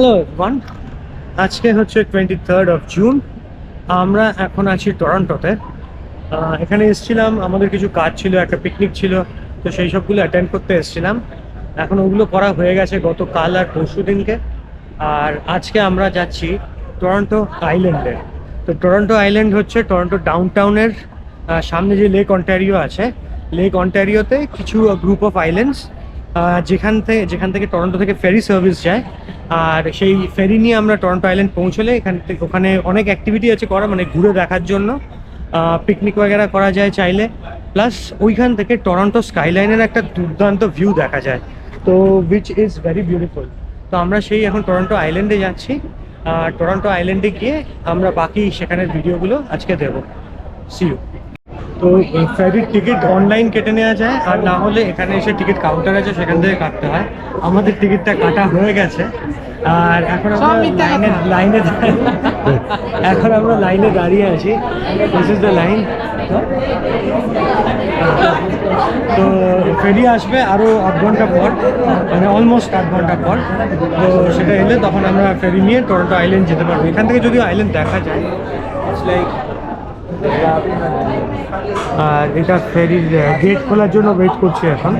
Hello one আজকে হচ্ছে twenty third of June আমরা এখন আছি টরন্টোতে এখানে এসেছিলাম, আমাদের কিছু কাজ ছিল, একটা পিকনিক ছিল, তো সেই সবগুলো অ্যাটেন্ড করতে এসেছিলাম। এখন ওগুলো করা হয়ে গেছে গত কাল আর পরশু দিনকে। আর আজকে আমরা যাচ্ছি টরন্টো আইল্যান্ডে তো টরন্টো আইল্যান্ড হচ্ছে টরন্টো ডাউন টাউনের সামনে যে লেক অন্টারিও আছে লেক অন্টারিওতে কিছু গ্রুপ অফ আইল্যান্ডস যেখান থেকে যেখান থেকে টরন্টো থেকে ফেরি সার্ভিস যায় আর সেই ফেরি নিয়ে আমরা টরন্টো আইল্যান্ড পৌঁছলে এখান থেকে ওখানে অনেক অ্যাক্টিভিটি আছে করা মানে ঘুরে দেখার জন্য পিকনিক वगैरह করা যায় চাইলে প্লাস ওইখান থেকে টরন্টো স্কাইলাইনের একটা দুর্দান্ত ভিউ দেখা যায় তো উইচ ইজ ভেরি বিউটিফুল তো আমরা সেই এখন টরন্টো আইল্যান্ডে যাচ্ছি আর টরন্টো আইল্যান্ডে গিয়ে আমরা বাকি সেখানের ভিডিওগুলো আজকে দেবো সিউ তো ফেরির টিকিট অনলাইন কেটে নেওয়া যায় আর না হলে এখানে এসে টিকিট কাউন্টার আছে সেখান থেকে কাটতে হয়। আমাদের টিকিটটা কাটা হয়ে গেছে। আর এখন আমরা লাইনে লাইনে এখন আমরা লাইনে দাঁড়িয়ে আছি। দিস ইজ দ্য লাইন তো ফেরি আসবে আরও আধ ঘণ্টা পর মানে অলমোস্ট আধ ঘণ্টা পর। তো সেটা এলে তখন আমরা ফেরি নিয়ে টরন্টো আইল্যান্ড যেতে পারব। এখান থেকে যদিও আইল্যান্ড দেখা যায় ইটস লাইক আর এটা ফেরির গেট খোলার জন্য ওয়েট করছি এখন।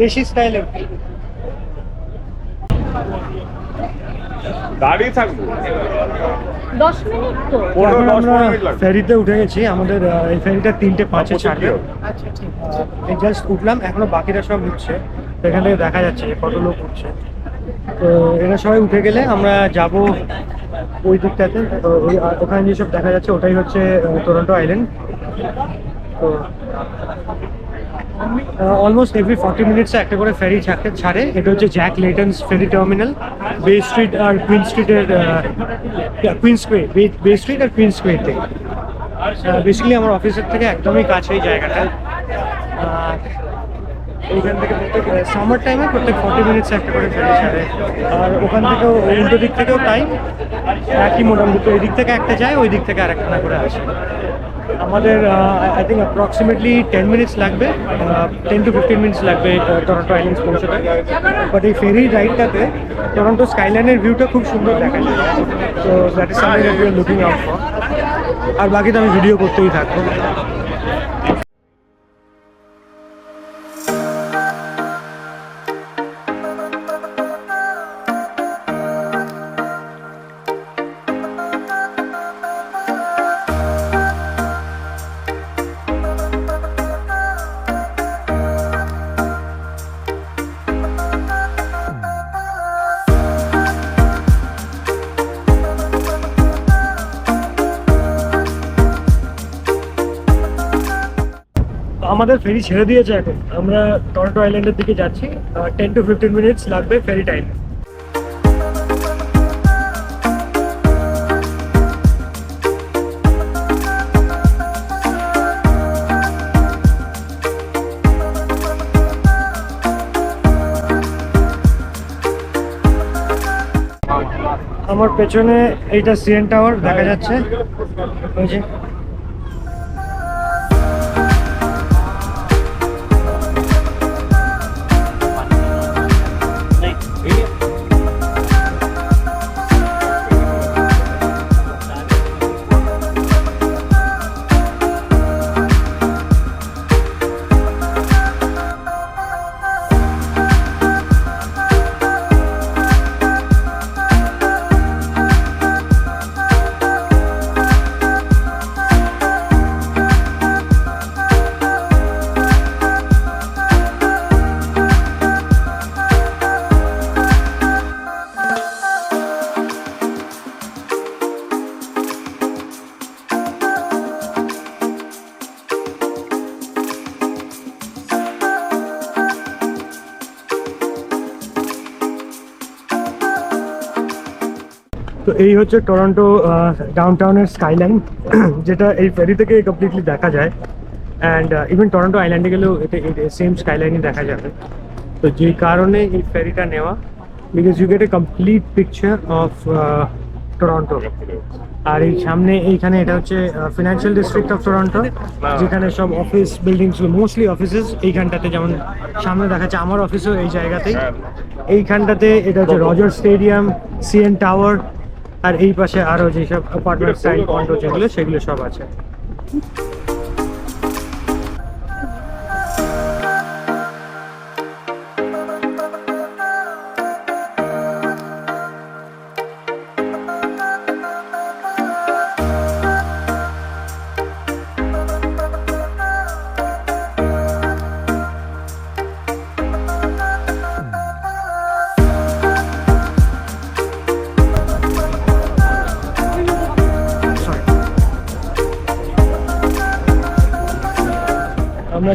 দেশি স্টাইলে দাঁড়িয়ে থাকব। ফেরিতে উঠে গেছি আমাদের এই ফেরিটা তিনটে পাঁচে ছাড়বে আচ্ছা এই জাস্ট উঠলাম এখনও বাকিরা সব উঠছে। এখান থেকে দেখা যাচ্ছে যে কত লোক উঠছে। তো এরা সবাই উঠে গেলে আমরা যাব ওই দিকটাতে। ওই ওখানে যেসব দেখা যাচ্ছে ওটাই হচ্ছে টরন্টো আইল্যান্ড তো অলমোস্ট এভরি ফর্টি মিনিটসে একটা করে ফেরি ছাড়ে ছাড়ে। এটা হচ্ছে Jack Layton's ferry terminal Bay Street আর কুইন স্ট্রিটের কুইন স্কোয়ার বে স্ট্রিট আর কুইন স্কোয়ার বেসিক্যালি আমার অফিসের থেকে একদমই কাছে এই জায়গাটা এইখান থেকে প্রত্যেক সামার টাইমে প্রত্যেক ফর্টি মিনিটস একটা করে ফেরি ছাড়ে। আর ওখান থেকেও উল্টো দিক থেকেও টাইম একই মোটামুটি এই দিক থেকে একটা যায়, ওই দিক থেকে আরেকটা করে আসে। আমাদের I think approximately ten minutes লাগবে টেন টু ফিফটিন মিনিটস লাগবে টরন্টো আইল্যান্ডস পৌঁছতে। বাট এই ফেরি রাইডটাতে টরন্টো স্কাইলাইনের ভিউটা খুব সুন্দর দেখা যায়। তো that is something looking out for আর বাকি তো আমি ভিডিও করতেই থাকব। আমাদের ফেরি ছেড়ে দিয়েছে এখন। আমরা টরন্টো আইল্যান্ডের দিকে যাচ্ছি টেন টু ফিফটিন মিনিটস লাগবে ফেরি টাইম আমার পেছনে এইটা সিএন টাওয়ার দেখা যাচ্ছে। তো এই হচ্ছে টরন্টো ডাউন টাউনের স্কাইলাইন যেটা এই ফেরি থেকে কমপ্লিটলি দেখা যায়। অ্যান্ড ইভেন টরন্টো আইল্যান্ডে গেলেও এটা সেম স্কাইলাইনই দেখা যাবে। তো যে কারণে এই ফেরিটা নেওয়া because you get a complete picture of Toronto আর এই সামনে, এইখানে এটা হচ্ছে ফিনান্সিয়াল ডিস্ট্রিক্ট অফ টরন্টো যেখানে সব অফিস বিল্ডিংস মোস্টলি অফিসেস এইখানটাতে যেমন সামনে দেখাচ্ছে আমার অফিসও এই জায়গাতেই। এইখানটাতে এটা হচ্ছে রজার স্টেডিয়াম সিএন টাওয়ার আর এই পাশে আরও যেসব অ্যাপার্টমেন্ট সাইড কন্ডো যেগুলো সেগুলো সব আছে।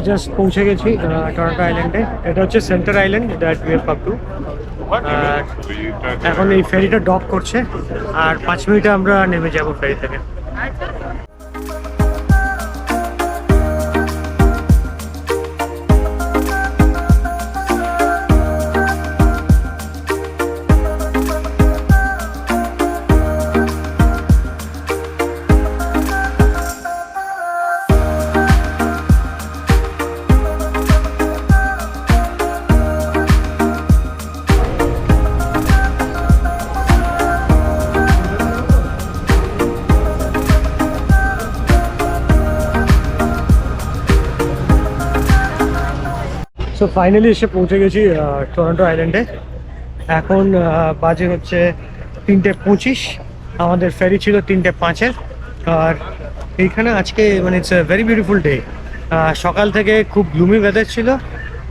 জাস্ট পৌঁছে গেছি টরন্টো আইল্যান্ডে এটা হচ্ছে centre island that we have to এখন এই ফেরিটা ডক করছে, আর পাঁচ মিনিটে আমরা নেমে যাব ফেরি থেকে। সো ফাইনালি এসে পৌঁছে গেছি টরন্টো আইল্যান্ডে এখন বাজে হচ্ছে তিনটে পঁচিশ। আমাদের ফেরি ছিল তিনটে পাঁচের। আর এইখানে আজকে মানে ইটস ভেরি বিউটিফুল ডে সকাল থেকে খুব গ্লুমি ওয়েদার ছিল।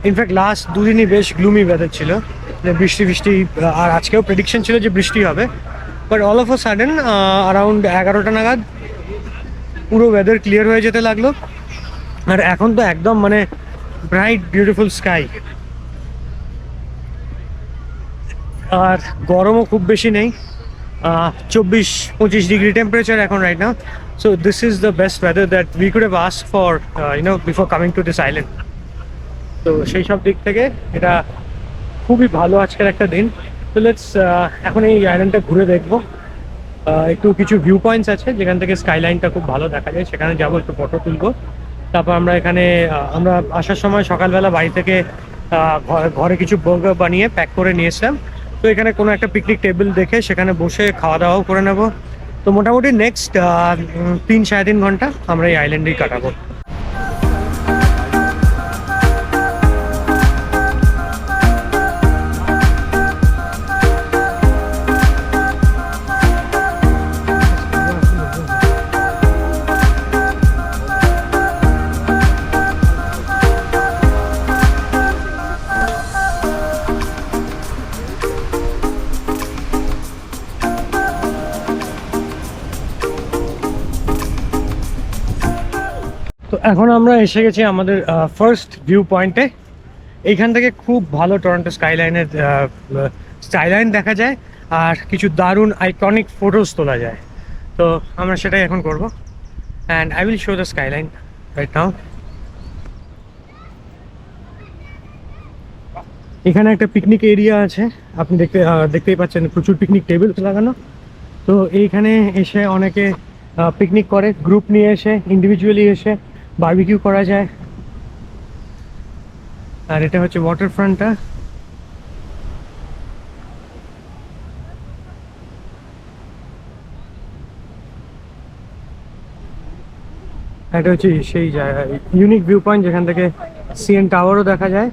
ইনফ্যাক্ট লাস্ট দুদিনই বেশ গ্লুমি ওয়েদার ছিল। বৃষ্টি বৃষ্টি আর আজকেও প্রেডিকশন ছিল যে বৃষ্টি হবে। But all of a sudden around এগারোটা নাগাদ পুরো ওয়েদার ক্লিয়ার হয়ে যেতে লাগল। আর এখন তো একদম মানে ব্রাইট, বিউটিফুল স্কাই। আর গরমও খুব বেশি নেই। চব্বিশ, পঁচিশ ডিগ্রি টেম্পারেচার এখন রাইট না so this is the best weather that we could have ask for you know before coming to this island তো সেই সব দিক থেকে এটা খুবই ভালো আজকের একটা দিন। তো লেটস এখন এই আইল্যান্ডটা ঘুরে দেখব। একটু কিছু ভিউ পয়েন্টস আছে, যেখান থেকে স্কাইলাইনটা খুব ভালো দেখা যায়। সেখানে যাব, একটু ফটো তুলবো। তারপর আমরা এখানে আমরা আসার সময় সকালবেলা বাড়ি থেকে ঘরে- কিছু বার্গার বানিয়ে প্যাক করে নিয়েছিলাম। তো এখানে কোনো একটা পিকনিক টেবিল দেখে সেখানে বসে খাওয়া দাওয়াও করে নেব। তো মোটামুটি নেক্সট তিন সাড়ে তিন ঘণ্টা আমরা এই আইল্যান্ডেই কাটাবো। এখন আমরা এসে গেছি আমাদের ফার্স্ট ভিউ পয়েন্টে এইখান থেকে খুব ভালো টরন্টো স্কাইলাইনের স্কাইলাইন দেখা যায়, আর কিছু দারুণ আইকনিক ফটোজ তোলা যায়। তো আমরা সেটাই এখন করব। And I will show the skyline right now এখানে একটা পিকনিক এরিয়া আছে। আপনি দেখতে দেখতেই পাচ্ছেন প্রচুর পিকনিক টেবিল লাগানো। তো এইখানে এসে অনেকে পিকনিক করে গ্রুপ নিয়ে এসে ইন্ডিভিজুয়ালি এসে। বারবিকিউ করা যায়। আর এটা হচ্ছে ওয়াটার ফ্রন্টটা এটা হচ্ছে সেই জায়গা ইউনিক ভিউ পয়েন্ট যেখান থেকে সিএন টাওয়ারও দেখা যায়।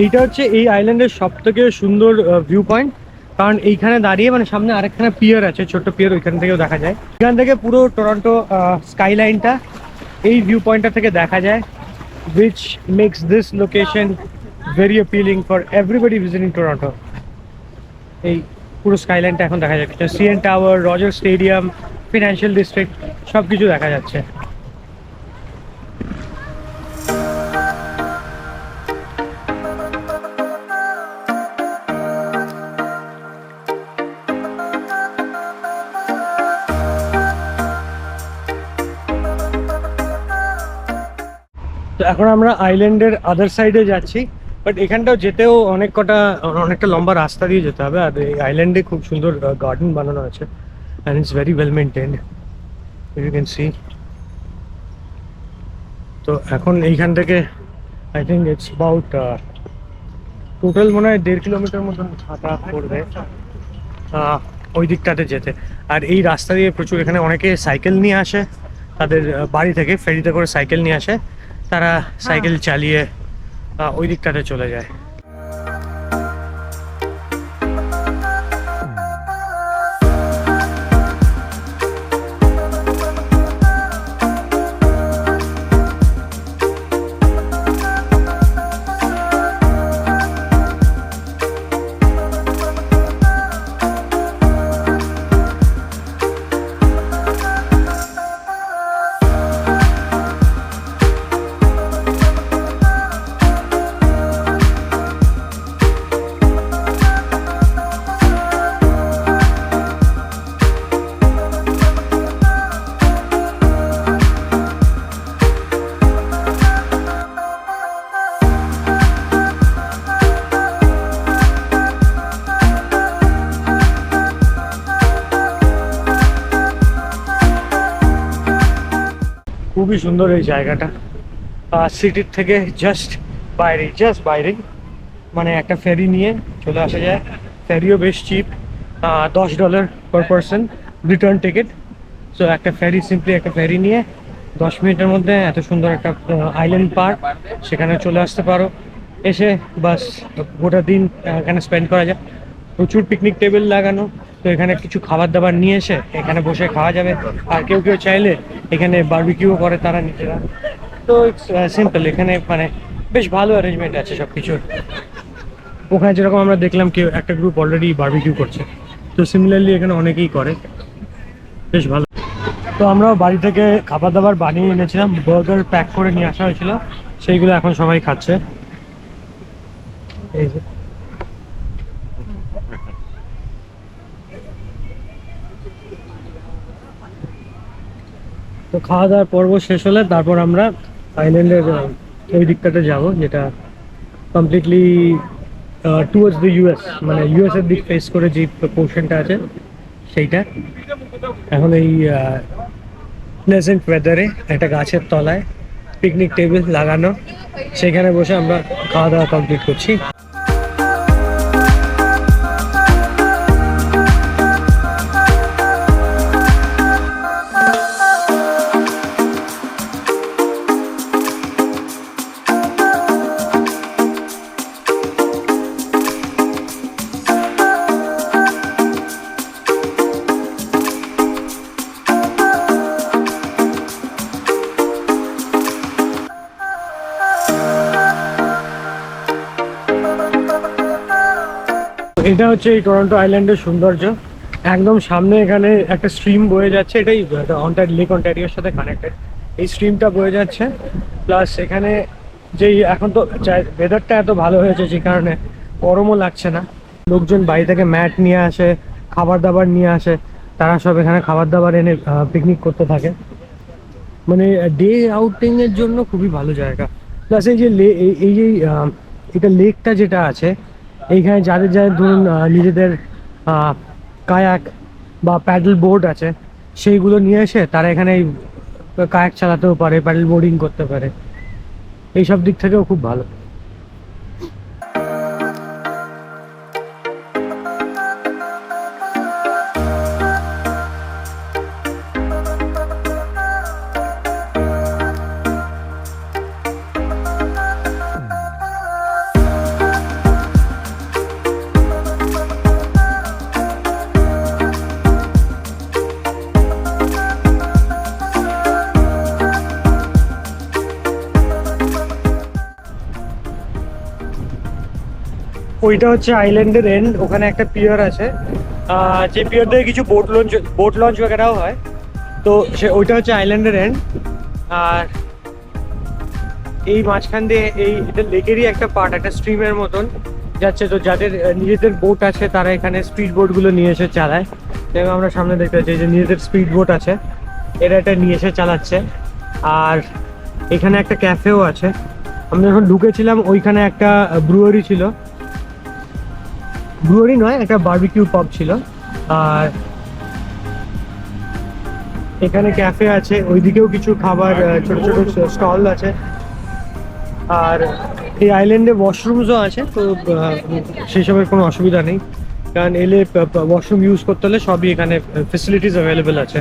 এইটা হচ্ছে এই আইল্যান্ডের সব থেকে সুন্দর ভিউ পয়েন্ট কারণ এইখানে দাঁড়িয়ে মানে সামনে আরেকখানে পিয়ার আছে, ছোট্ট পিয়ার ওইখান থেকেও দেখা যায়। এখান থেকে পুরো টরন্টো স্কাইলাইনটা এই ভিউ পয়েন্টটা থেকে দেখা যায়, which makes this location very appealing for everybody visiting Toronto. এই পুরো স্কাইলাইনটা এখন দেখা যাচ্ছে। CN tower Roger stadium financial district সব কিছু দেখা যাচ্ছে। এখন আমরা আইল্যান্ডের আদার সাইডে যাচ্ছি বাট এখানটাও যেতেও অনেক কটা, অনেকটা লম্বা রাস্তা দিয়ে যেতে হবে, আর এই আইল্যান্ডে খুব সুন্দর গার্ডেন বানানো আছে and it's very well maintained you can see তো এখন এইখান থেকে I think it's about total মনে হয় দেড় কিলোমিটার মতন হাঁটা পড়বে ওই দিকটাতে যেতে। আর এই রাস্তা দিয়ে প্রচুর এখানে অনেকে সাইকেল নিয়ে আসে, তাদের বাড়ি থেকে ফেরিতে করে সাইকেল নিয়ে আসে তারা সাইকেল চালিয়ে ওই দিকটাতে চলে যায়। খুবই সুন্দর এই জায়গাটা। সিটির থেকে জাস্ট বাইরে জাস্ট বাইরে। মানে একটা ফেরি নিয়ে চলে আসা যায়। ফেরিও বেশ চিপ দশ dollar per person return ticket so একটা ফেরি সিম্পলি একটা ফেরি নিয়ে দশ মিনিটের মধ্যে এত সুন্দর একটা আইল্যান্ড পার্ক সেখানে চলে আসতে পারো। এসে বাস গোটা দিন এখানে স্পেন্ড করা যায়। প্রচুর পিকনিক টেবিল লাগানো। তো এখানে কিছু খাবার দাবার নিয়ে এসে এখানে বসে খাওয়া যাবে। আর কেউ কেউ চাইলে এখানে বারবিকিউ করে তারা নিজেরা। তো সিম্পল এখানে মানে বেশ ভালো অ্যারেঞ্জমেন্ট আছে সব কিছুর ওখানে যেরকম আমরা দেখলাম কেউ, একটা গ্রুপ অলরেডি বারবিকিউ করছে। তো সিমিলারলি এখানে অনেকেই করে। বেশ ভালো। তো আমরা বাড়ি থেকে খাবার দাবার বানিয়ে এনেছিলাম বার্গার প্যাক করে নিয়ে আসা হয়েছিল, সেইগুলো এখন সবাই খাচ্ছে। এই যে। তো খাওয়া দাওয়ার পর্ব শেষ হলে তারপর আমরা আইল্যান্ডের ওই দিকটাতে যাব, যেটা কমপ্লিটলি টুয়ার্ডস দ্য ইউএস মানে ইউএস এর দিক ফেস করে যে পোর্শনটা আছে, সেইটা। এখন এই প্লেজেন্ট ওয়েদারে একটা গাছের তলায় পিকনিক টেবিল লাগানো, সেখানে বসে আমরা খাওয়া দাওয়া কমপ্লিট করছি। এটা হচ্ছে এই টরন্টো আইল্যান্ডের সৌন্দর্য। একদম সামনে এখানে একটা স্ট্রিম বয়ে যাচ্ছে, এটাই অন্টার লেক অন্টারিওর সাথে কানেক্টেড এই স্ট্রিমটা বয়ে যাচ্ছে প্লাস এখানে যেই এখন তো ওয়েদারটা এত ভালো হয়েছে যে কারণে গরমও লাগছে না। লোকজন বাড়ি থেকে ম্যাট নিয়ে আসে খাবার দাবার নিয়ে আসে, তারা সব এখানে খাবার দাবার এনে পিকনিক করতে থাকে। মানে ডে আউটিং এর জন্য খুবই ভালো জায়গা। প্লাস এই যে এই- যে এটা লেকটা যেটা আছে এইখানে যাদের যাদের ধরুন নিজেদের কায়াক বা প্যাডেল বোর্ড আছে, সেইগুলো নিয়ে এসে তারা এখানে কায়াক চালাতেও পারে প্যাডেল বোর্ডিং করতে পারে। এইসব দিক থেকেও খুব ভালো। ওইটা হচ্ছে আইল্যান্ডের এন্ড ওখানে একটা পিয়ার আছে। যে পিয়ার দিয়ে কিছু বোট লঞ্চ বোট লঞ্চ ওগেরাও হয়। তো সে, ওইটা হচ্ছে আইল্যান্ডের এন্ড আর এই মাঝখান দিয়ে এই, এটা লেকেরই একটা পার্ট একটা স্ট্রিমের মতন যাচ্ছে। তো যাদের নিজেদের বোট আছে, তারা এখানে স্পিড বোটগুলো নিয়ে এসে চালায়। যেমন আমরা সামনে দেখতে পাচ্ছি যে নিজেদের স্পিড বোট আছে। এরা এটা নিয়ে এসে চালাচ্ছে। আর এখানে একটা ক্যাফেও আছে। আমরা যখন ঢুকেছিলাম, ওইখানে একটা ব্রুয়ারি ছিল। ব্রুয়ারি নয়, একটা বার্বিকিউ পাব ছিল। আর এখানে ক্যাফে আছে, ওইদিকেও কিছু খাবার ছোট ছোট স্টল আছে। আর এই আইল্যান্ডে ওয়াশরুমসও আছে, তো সেসবের কোনো অসুবিধা নেই। কারণ এলে ওয়াশরুম ইউজ করতে হলে সবই এখানে ফেসিলিটিস অ্যাভেলেবেল আছে।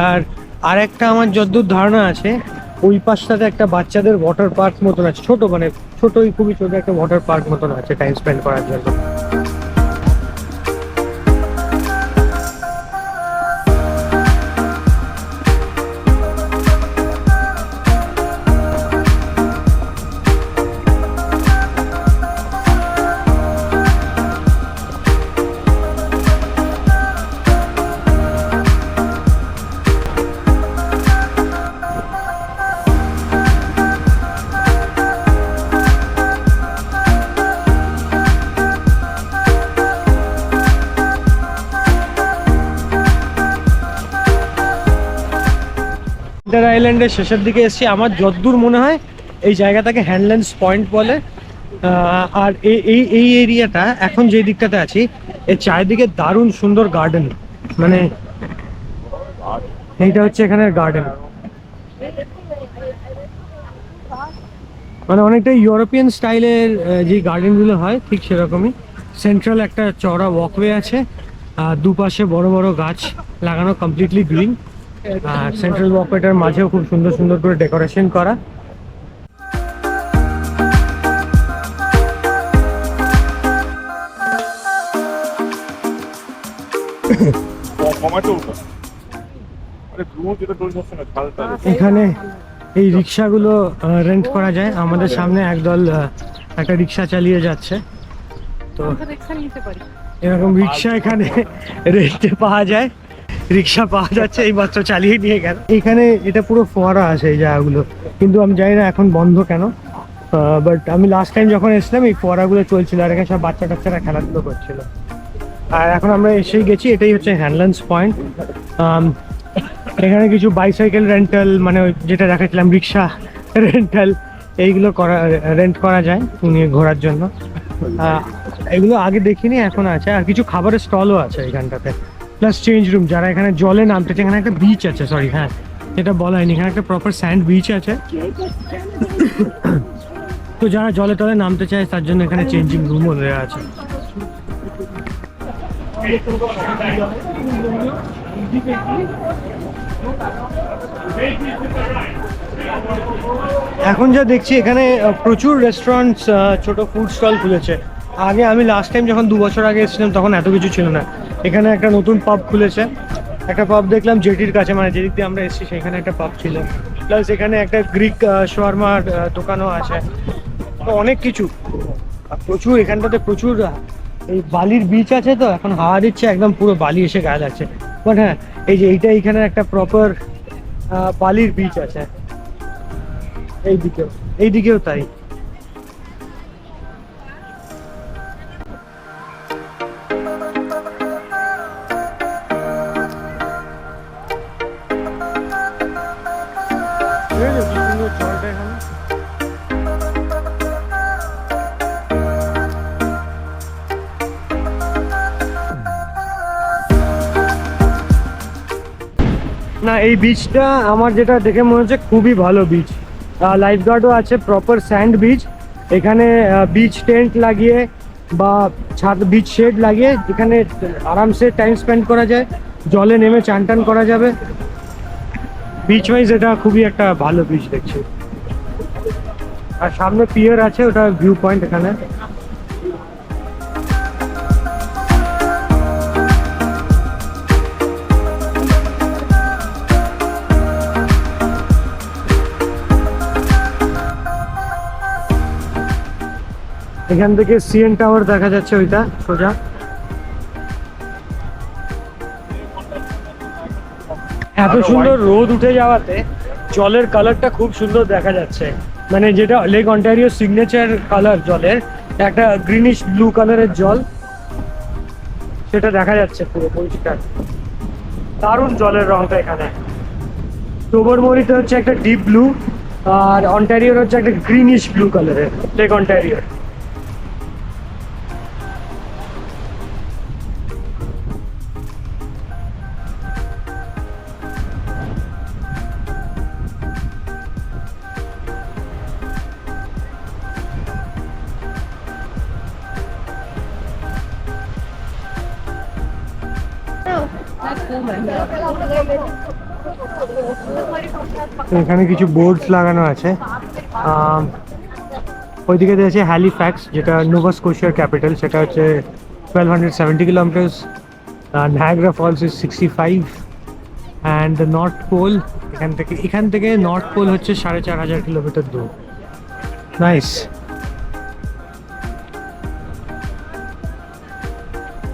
আর আর একটা আমার যদ্দূর ধারণা আছে ওই পাশটাতে একটা বাচ্চাদের ওয়াটার পার্ক মতন আছে, ছোট মানে ছোটই খুবই ছোট একটা ওয়াটার পার্ক মতন আছে টাইম স্পেন্ড করার জন্য। ইন্টার আইল্যান্ডের শেষের দিকে এসেছি। আমার যদ্দূর মনে হয় এই জায়গাটাকে হ্যান্ডল্যান্ডস পয়েন্ট বলে। আর এই এই এই এরিয়াটা এখন যে দিকটাতে আছি, এর চারিদিকে দারুণ সুন্দর গার্ডেন মানে এইটা হচ্ছে এখানের গার্ডেন মানে অনেকটা ইউরোপিয়ান স্টাইলের যে গার্ডেনগুলো হয়, ঠিক সেরকমই। সেন্ট্রাল একটা চড়া ওয়াকওয়ে আছে। আর দুপাশে বড় বড় গাছ লাগানো কমপ্লিটলি গ্রিন আর সেন্ট্রাল ওয়াকওয়েটার মাঝেও খুব সুন্দর সুন্দর করে ডেকোরেশন করা। এখানে এই রিক্সাগুলো রেন্ট করা যায়। আমাদের সামনে একদল একটা রিক্সা চালিয়ে যাচ্ছে। তো এরকম রিক্সা এখানে রেন্টে পাওয়া যায়। রিক্সা পাওয়া যাচ্ছে, এই মাত্র চালিয়ে নিয়ে গেল। এখানে এটা পুরো ফোয়ারা আছে এই জায়গাগুলো। কিন্তু আমি জানি না এখন বন্ধ কেন। বাট আমি লাস্ট টাইম যখন এসেছিলাম, এই ফোয়ারাগুলো চলছিল, আর এখানে সব বাচ্চা কাচ্চারা খেলাধুলো করছিল। আর এখন আমরা এসেই গেছি, এটাই হচ্ছে হ্যান্ডল্যান্ডস পয়েন্ট এখানে কিছু বাইসাইকেল রেন্টাল মানে যেটা দেখাচ্ছিলাম, রিক্সা রেন্টাল এইগুলো করা রেন্ট করা যায় নিয়ে ঘোরার জন্য। এগুলো আগে দেখিনি, এখন আছে। আর কিছু খাবারের স্টলও আছে এখানটাতে। প্লাস চেঞ্জ রুম যারা এখানে জলে নামতে চায়, এখানে একটা বিচ আছে সরি হ্যাঁ এটা বলা হয়নি, এখানে একটা প্রপার স্যান্ড বিচ আছে। তো যারা জলে টলে নামতে চায়, তার জন্য এখানে চেঞ্জিং রুমও দেওয়া আছে। এখন যা দেখছি, এখানে প্রচুর রেস্টুরেন্টস ছোট ফুড স্টল খুলেছে। আগে আমি লাস্ট টাইম যখন দু বছর আগে এসেছিলাম, তখন এত কিছু ছিল না। এখানে একটা নতুন পাব খুলেছে। একটা পাব দেখলাম জেটির কাছে মানে যেদিক দিয়ে আমরা এসেছি সেখানে একটা পাব ছিল। প্লাস এখানে একটা গ্রিক শোয়ারমার দোকানও আছে। তো অনেক কিছু। প্রচুর, এখানটাতে প্রচুর এই বালির বিচ আছে তো, এখন হাওয়া দিচ্ছে, একদম পুরো বালি এসে গায়ে লাগছে। বাট হ্যাঁ এই যে এইটা এখানে একটা প্রপার বালির বিচ আছে। এইদিকেও এইদিকেও তাই। এই বিচটা আমার যেটা দেখে মনে হচ্ছে খুবই ভালো বিচ লাইফ গার্ডও আছে প্রপার স্যান্ড বিচ এখানে বিচ টেন্ট লাগিয়ে বা ছাদ বিচ শেড লাগিয়ে এখানে আরামসে টাইম স্পেন্ড করা যায়। জলে নেমে চান টান করা যাবে। বিচ ওয়াইজ এটা খুবই একটা ভালো বিচ দেখছি। আর সামনে পিয়ার আছে, ওটা ভিউ পয়েন্ট এখানে। এখান থেকে সিএন টাওয়ার দেখা যাচ্ছে ওইটা সোজা। এত সুন্দর রোদ উঠে যাওয়াতে জলের কালারটা খুব সুন্দর দেখা যাচ্ছে। মানে যেটা লেক অন্টারিও সিগনেচার কালার জলের একটা গ্রিনিশ ব্লু কালারের জল সেটা দেখা যাচ্ছে পুরো পরিষ্কার। দারুণ জলের রংটা এখানে। টোবরমরিতে হচ্ছে একটা ডিপ ব্লু আর অন্টারিওর হচ্ছে একটা গ্রিনিশ ব্লু কালারের লেক অন্টারিওর এখানে কিছু বোর্ডস লাগানো আছে। ওইদিকে আছে হ্যালিফ্যাক্স যেটা নোভা স্কোশিয়ার ক্যাপিটাল সেটা হচ্ছে twelve hundred seventy kilometres Niagara Falls is sixty five and north pole এখান থেকে এখান থেকে নর্থ পোল হচ্ছে সাড়ে চার হাজার কিলোমিটার দূর। নাইস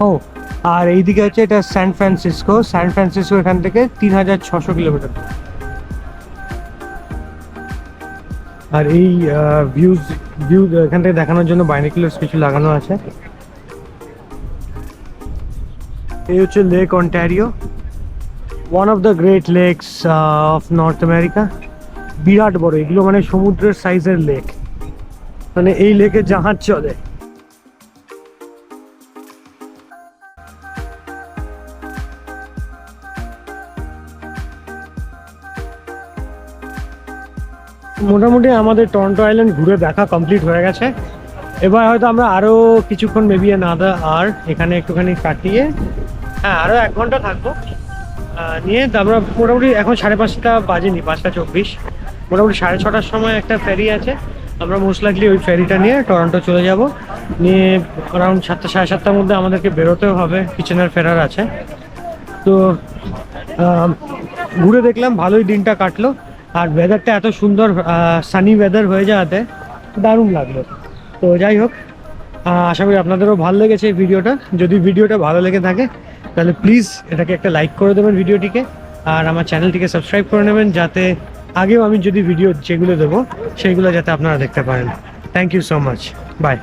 ও, আর এইদিকে হচ্ছে এটা স্যান ফ্রান্সিসকো স্যান ফ্রান্সিসকো এখান থেকে তিন হাজার ছশো কিলোমিটার আর এই ভিউজ ভিউ এখান থেকে দেখানোর জন্য বাইনিকুলার্স কিছু লাগানো আছে। এই হচ্ছে lake Ontario one of the great lakes of North America বিরাট বড়, এগুলো মানে সমুদ্রের সাইজের লেক মানে এই লেকে জাহাজ চলে। মোটামুটি আমাদের টরন্টো আইল্যান্ড ঘুরে দেখা কমপ্লিট হয়ে গেছে। এবার হয়তো আমরা আরও কিছুক্ষণ মেবি নাদা আর এখানে একটুখানি কাটিয়ে হ্যাঁ আরও এক ঘণ্টা থাকব। নিয়ে আমরা মোটামুটি এখন সাড়ে পাঁচটা বাজেনি, পাঁচটা চব্বিশ। মোটামুটি সাড়ে ছটার সময় একটা ফেরি আছে। আমরা মোস্ট লাইকলি ওই ফেরিটা নিয়ে টরন্টো চলে যাব। নিয়ে অ্যারাউন্ড সাতটা, সাড়ে সাতটার মধ্যে আমাদেরকে বেরোতেও হবে কিচেনের ফেরার আছে। তো ঘুরে দেখলাম, ভালোই দিনটা কাটলো। আর ওয়েদারটা এত সুন্দর সানি ওয়েদার হয়ে যাওয়াতে দারুণ লাগল। তো যাই হোক আশা করি আপনাদেরও ভালো লেগেছে এই ভিডিওটা। যদি ভিডিওটা ভালো লেগে থাকে, তাহলে প্লিজ এটাকে একটা লাইক করে দেবেন ভিডিওটিকে, আর আমার চ্যানেলটিকে সাবস্ক্রাইব করে নেবেন, যাতে আগেও আমি যদি ভিডিও যেগুলো দেবো সেইগুলো যাতে আপনারা দেখতে পারেন। Thank you so much bye